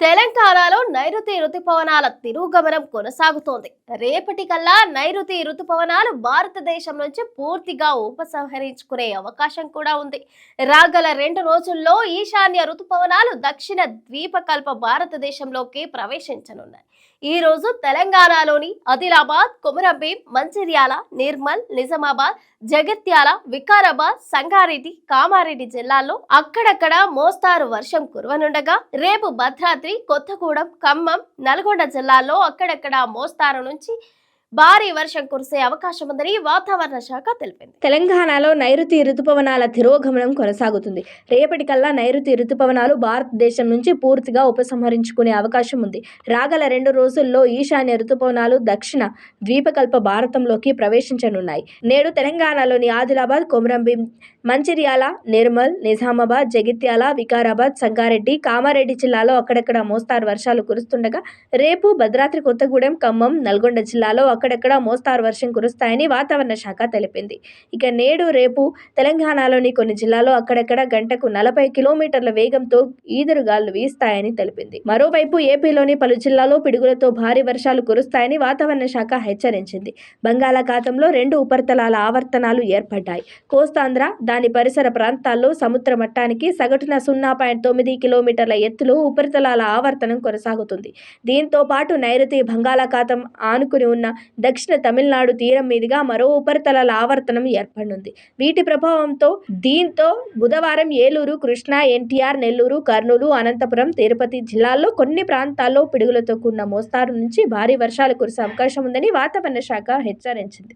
తెలంగాణలో నైరుతి రుతుపవనాల తిరుగమనం కొనసాగుతోంది. రేపటి కల్లా నైరుతి రుతుపవనాలు భారతదేశం నుంచి పూర్తిగా ఉపసంహరించుకునే అవకాశం కూడా ఉంది. రాగల రెండు రోజుల్లో ఈశాన్య రుతుపవనాలు దక్షిణ ద్వీపకల్ప భారతదేశంలోకి ప్రవేశించనున్నాయి. ఈ రోజు తెలంగాణలోని ఆదిలాబాద్ కొమరంభీం మంచిర్యాల నిర్మల్ నిజామాబాద్ జగిత్యాల వికారాబాద్ సంగారెడ్డి కామారెడ్డి జిల్లాల్లో అక్కడక్కడ మోస్తారు వర్షం కురవనుండగా రేపు భద్రాద్రి కొత్తగూడెం ఖమ్మం నల్గొండ జిల్లాల్లో అక్కడక్కడ మోస్తారు నుంచి భారీ వర్షం కురిసే అవకాశం ఉందని వాతావరణ శాఖ తెలిపింది. తెలంగాణలో నైరుతి రుతుపవనాల తిరోగమనం కొనసాగుతుంది. రేపటికల్లా నైరుతి రుతుపవనాలు భారతదేశం నుంచి పూర్తిగా ఉపసంహరించుకునే అవకాశం ఉంది. రాగల రెండు రోజుల్లో ఈశాన్య రుతుపవనాలు దక్షిణ ద్వీపకల్ప భారతంలోకి ప్రవేశించనున్నాయి. నేడు తెలంగాణలోని ఆదిలాబాద్ కొమరంభీం మంచిర్యాల నిర్మల్ నిజామాబాద్ జగిత్యాల వికారాబాద్ సంగారెడ్డి కామారెడ్డి జిల్లాలో అక్కడక్కడ మోస్తారు వర్షాలు కురుస్తుండగా రేపు భద్రాద్రి కొత్తగూడెం ఖమ్మం నల్గొండ జిల్లాలో అక్కడక్కడ మోస్తారు వర్షం కురుస్తాయని వాతావరణ శాఖ తెలిపింది. ఇక నేడు రేపు తెలంగాణలోని కొన్ని జిల్లాల్లో అక్కడక్కడ గంటకు నలభై కిలోమీటర్ల వేగంతో ఈదురుగాలు వీస్తాయని తెలిపింది. మరోవైపు ఏపీలోని పలు జిల్లాల్లో పిడుగులతో భారీ వర్షాలు కురుస్తాయని వాతావరణ శాఖ హెచ్చరించింది. బంగాళాఖాతంలో రెండు ఉపరితలాల ఆవర్తనాలు ఏర్పడ్డాయి. కోస్తాంధ్ర దాని పరిసర ప్రాంతాల్లో సముద్ర మట్టానికి సగటున సున్నా పాయింట్ తొమ్మిది కిలోమీటర్ల ఎత్తులో ఉపరితలాల ఆవర్తనం కొనసాగుతుంది. దీంతో పాటు నైరుతి బంగాళాఖాతం ఆనుకుని ఉన్న దక్షిణ తమిళనాడు తీరం మీదుగా మరో ఉపరితలాల ఆవర్తనం ఏర్పడింది వీటి ప్రభావంతో దీంతో బుధవారం ఏలూరు కృష్ణా ఎన్టీఆర్ నెల్లూరు కర్నూలు అనంతపురం తిరుపతి జిల్లాల్లో కొన్ని ప్రాంతాల్లో పిడుగులతో కూడిన మోస్తారు నుంచి భారీ వర్షాలు కురిసే అవకాశం ఉందని వాతావరణ శాఖ హెచ్చరించింది.